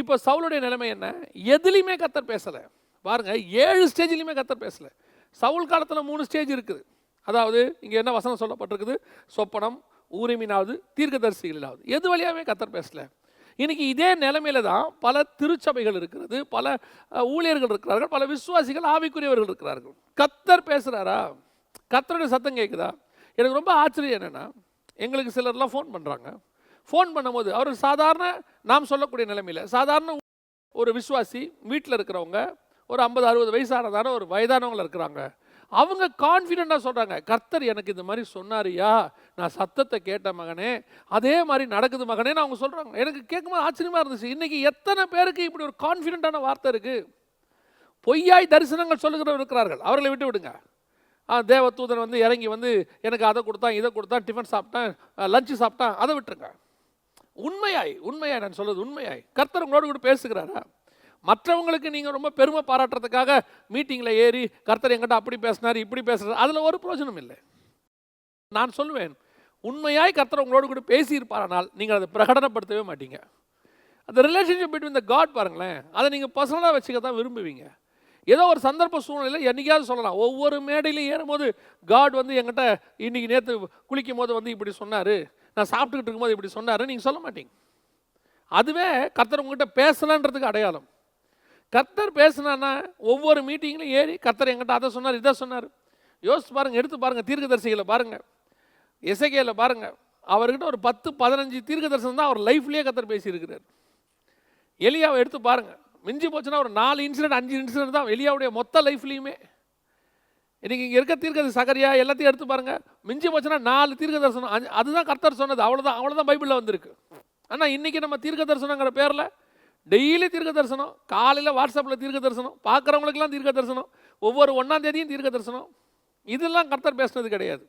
இப்போ சவுளுடைய நிலைமை என்ன? எதுலேயுமே கத்தர் பேசலை. பாருங்க ஏழு ஸ்டேஜ்லேயுமே கத்தர் பேசலை. சவுல் காலத்தில் மூணு ஸ்டேஜ் இருக்குது. அதாவது இங்கே என்ன வசனம் சொல்லப்பட்டிருக்குது? சொப்பனம் ஊரிமினாவது தீர்க்கதரிசிகளாவது எது வழியாகவே கத்தர் பேசலை? இன்றைக்கி இதே நிலைமையில தான் பல திருச்சபைகள் இருக்கிறது பல ஊழியர்கள் இருக்கிறார்கள் பல விசுவாசிகள் ஆவிக்குரியவர்கள் இருக்கிறார்கள். கத்தர் பேசுகிறாரா கத்தருடைய சத்தம் கேட்குதா எனக்கு ரொம்ப ஆச்சரியம் என்னென்னா எங்களுக்கு சிலர்லாம் ஃபோன் பண்ணுறாங்க ஃபோன் பண்ணும்போது அவர் சாதாரண நாம் சொல்லக்கூடிய நிலைமையில் சாதாரண ஒரு விசுவாசி வீட்டில் இருக்கிறவங்க ஒரு ஐம்பது அறுபது வயசானதான ஒரு வயதானவங்கள இருக்கிறாங்க. அவங்க கான்ஃபிடெண்ட்டாக சொல்கிறாங்க கர்த்தர் எனக்கு இந்த மாதிரி சொன்னாரியா நான் சத்தத்தை கேட்ட மகனே அதே மாதிரி நடக்குது மகனேன்னு அவங்க சொல்கிறாங்க எனக்கு கேட்கும்போது ஆச்சரியமாக இருந்துச்சு இன்றைக்கி எத்தனை பேருக்கு இப்படி ஒரு கான்ஃபிடென்ட்டான வார்த்தை இருக்குது பொய்யாய் தரிசனங்கள் சொல்லுகிறவர் இருக்கிறார்கள் அவர்களை விட்டு விடுங்க. தேவதூதன் வந்து இறங்கி வந்து எனக்கு அதை கொடுத்தான் இதை கொடுத்தான் டிஃபன் சாப்பிட்டேன் லஞ்சு சாப்பிட்டா அதை விட்டுருங்க. உண்மையாய் உண்மையாய் நான் சொல்வது உண்மையாய். கர்த்தர் உங்களோடு கூட பேசுகிறாரா? மற்றவங்களுக்கு நீங்கள் ரொம்ப பெருமை பாராட்டுறதுக்காக மீட்டிங்கில் ஏறி கர்த்தர் எங்கிட்ட அப்படி பேசினார் இப்படி பேசுகிறார் அதில் ஒரு பிரயோஜனம் இல்லை. நான் சொல்லுவேன் உண்மையாய் கர்த்தர் உங்களோடு கூட பேசியிருப்பாரானால் நீங்கள் அதை பிரகடனப்படுத்தவே மாட்டீங்க. அந்த ரிலேஷன்ஷிப் பிட்வீன் த காட் பாருங்களேன் அதை நீங்கள் பர்சனலாக வச்சுக்க தான் விரும்புவீங்க. ஏதோ ஒரு சந்தர்ப்ப சூழ்நிலையில் என்னைக்காவது சொல்லலாம். ஒவ்வொரு மேடையிலையும் ஏறும்போது காட் வந்து என்கிட்ட இன்றைக்கி நேற்று குளிக்கும் போது வந்து இப்படி சொன்னார். நான் சாப்பிட்டுக்கிட்டு இருக்கும்போது இப்படி சொன்னார் நீங்கள் சொல்ல மாட்டீங்க. அதுவே கர்த்தர் உங்ககிட்ட பேசலான்றதுக்கு அடையாளம். கர்த்தர் பேசுனான்னா ஒவ்வொரு மீட்டிங்லையும் ஏறி கர்த்தர் என்கிட்ட அதை சொன்னார் இதை சொன்னார். யோசிச்சு பாருங்கள் எடுத்து பாருங்கள் தீர்க்கதரிசிகளை பாருங்கள் இசைக்கையில் பாருங்கள் அவர்கிட்ட ஒரு பத்து பதினஞ்சு தீர்க்கதரிசனம் தான் அவர் லைஃப்லேயே கத்தர் பேசியிருக்கிறார். எலியாவை எடுத்து பாருங்கள் மிஞ்சி போச்சுன்னா ஒரு நாலு இன்சிடென்ட் அஞ்சு இன்சிடென்ட் தான் எலியாவுடைய மொத்த லைஃப்லேயுமே இன்றைக்கி இங்கே இருக்க தீர்க்கது சகரியா எல்லாத்தையும் எடுத்து பாருங்கள் மிஞ்சி போச்சுன்னா நாலு தீர்க்க தரிசனம் அஞ்சு- அதுதான் கர்த்தர் சொன்னது. அவ்வளோதான் அவ்வளோதான் பைபிளில் வந்திருக்கு. ஆனால் இன்றைக்கி நம்ம தீர்க்க தரிசனங்கிற பேரில் டெய்லி தீர்க்க தரிசனம் காலையில் வாட்ஸ்அப்பில் தீர்க்க தரிசனம் பார்க்குறவங்களுக்கெல்லாம் தீர்க்க தரிசனம் ஒவ்வொரு ஒன்றாம் தேதியும் தீர்க்க தரிசனம் இதெல்லாம் கர்த்தர் பேசுனது கிடையாது.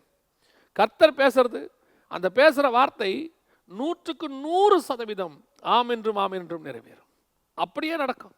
கர்த்தர் பேசுறது அந்த பேசுகிற வார்த்தை நூற்றுக்கு நூறு சதவீதம் ஆம் என்றும் ஆம் என்றும் நிறைவேறும். அப்படியே நடக்கும்.